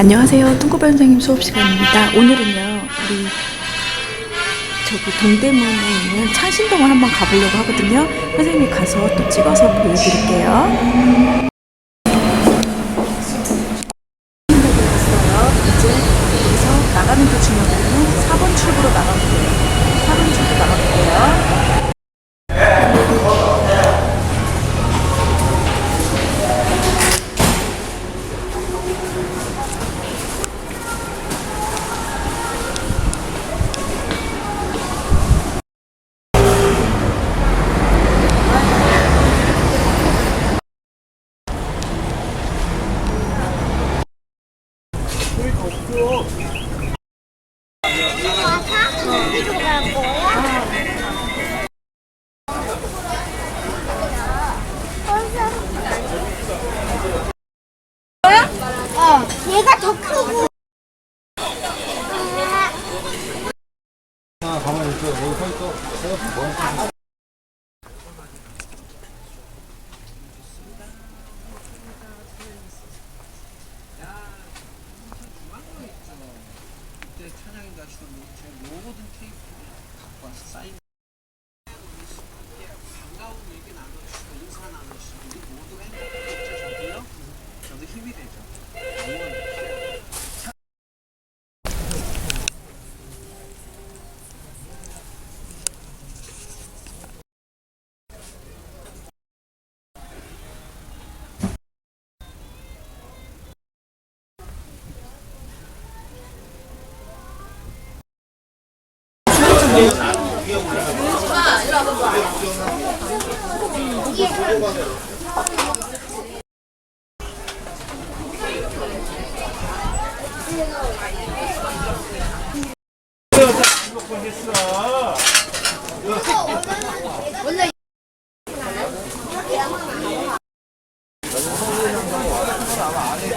안녕하세요. 뚱꼬배 선생님 수업 시간입니다. 오늘은요, 우리 저기 동대문에 있는 창신동을 한번 가보려고 하거든요. 선생님이 가서 또 찍어서 보여드릴게요. 이제 여기서 나가는 길 중요하거든요. 4번 출구로 나가볼게요. 4번 출구 나가볼게요. 어디로 갈 거야? 어, 얘가 더 크고. 가만히 있어. 여기 서 있어. 뭐 찬양이 가시던 제가 요거든 테이프 갖고 와서 사인 정없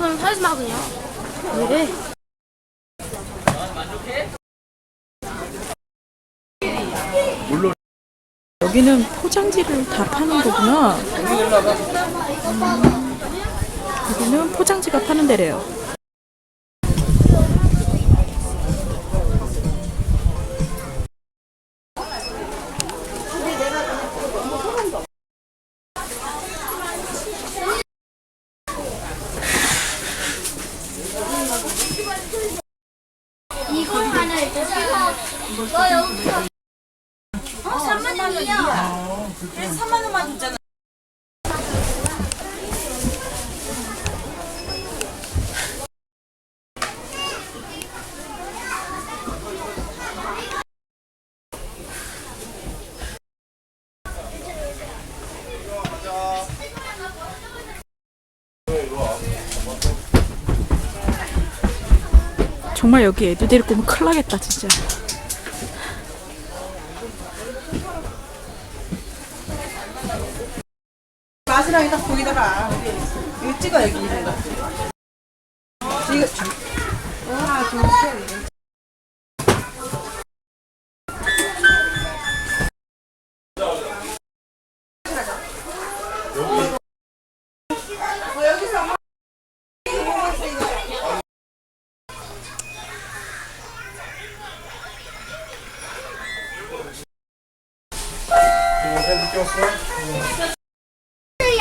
으면 살지 마 그냥. 왜? 여기는 포장지를 다 파는 거구나. 음, 여기는 포장지가 파는 데래요. 원이야. 그래서 3만 원만 줬잖아. 정말 여기 애들 데리고 오면 큰일 나겠다, 진짜. 마지막에 딱 보이더라. 이거 찍어 여기. 이거 하나 둘 셋.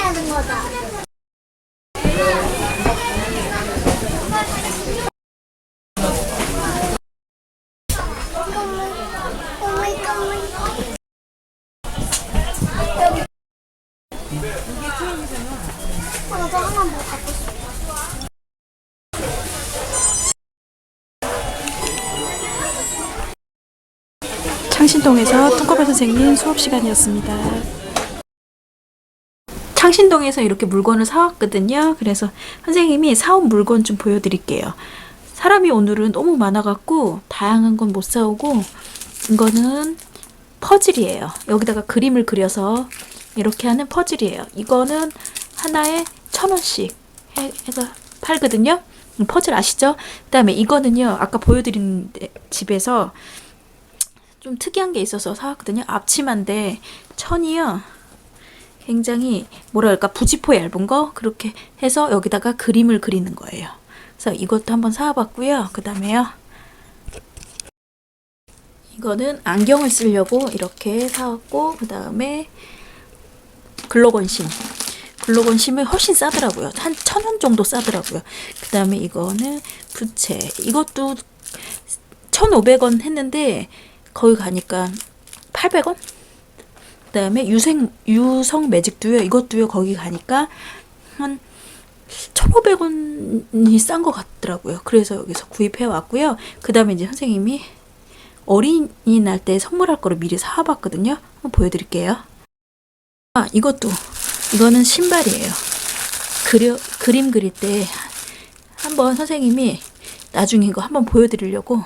하는 거다. 꼬물 꼬물 여기 어, 창신동에서 뚱꺼배 선생님 수업 시간이었습니다. 창신동에서 이렇게 물건을 사왔거든요. 그래서 선생님이 사온 물건 좀 보여드릴게요. 사람이 오늘은 너무 많아갖고 다양한 건 못 사오고 이거는 퍼즐이에요. 여기다가 그림을 그려서 이렇게 하는 퍼즐이에요. 이거는 하나에 천 원씩 해- 해서 팔거든요. 퍼즐 아시죠? 그 다음에 이거는요. 아까 보여드린 데- 집에서 좀 특이한 게 있어서 사왔거든요. 앞치마인데 천이요. 굉장히 뭐랄까 부지포 얇은 거 그렇게 해서 여기다가 그림을 그리는 거예요. 그래서 이것도 한번 사와봤고요. 그 다음에요. 이거는 안경을 쓰려고 이렇게 사왔고 그 다음에 글로건심. 글로건심이 훨씬 싸더라고요. 한 천 원 정도 싸더라고요. 그 다음에 이거는 부채. 이것도 1,500원 했는데 거기 가니까 800원? 그 다음에 유생 유성 매직도요. 이것도요. 거기 가니까 한 1,500원이 싼 것 같더라고요. 그래서 여기서 구입해 왔고요. 그 다음에 이제 선생님이 어린이날 때 선물할 거를 미리 사와봤거든요. 한번 보여드릴게요. 아, 이것도 이거는 신발이에요. 그려 그림 그릴 때 한번 선생님이 나중에 이거 한번 보여드리려고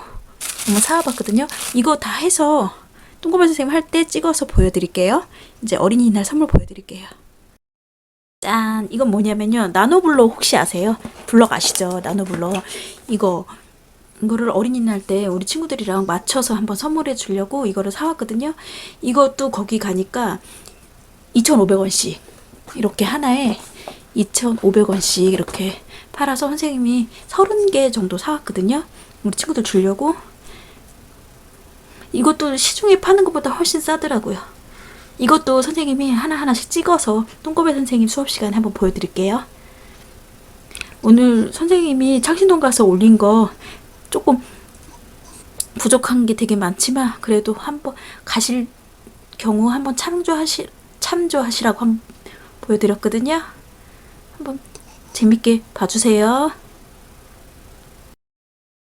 한번 사와봤거든요. 이거 다 해서 똥꼬발 선생님 할 때 찍어서 보여드릴게요. 이제 어린이날 선물 보여드릴게요. 짠! 이건 뭐냐면요. 나노블럭 혹시 아세요? 블럭 아시죠? 나노블럭. 이거 이거를 어린이날 때 우리 친구들이랑 맞춰서 한번 선물해 주려고 이거를 사왔거든요. 이것도 거기 가니까 2,500원씩 이렇게 하나에 2,500원씩 이렇게 팔아서 선생님이 30개 정도 사왔거든요. 우리 친구들 주려고. 이것도 시중에 파는 것보다 훨씬 싸더라고요. 이것도 선생님이 하나하나씩 찍어서 똥꼬배 선생님 수업 시간에 한번 보여드릴게요. 오늘 선생님이 창신동 가서 올린 거 조금 부족한 게 되게 많지만 그래도 한번 가실 경우 한번 참조하시 참조하시라고 한번 보여드렸거든요. 한번 재밌게 봐주세요.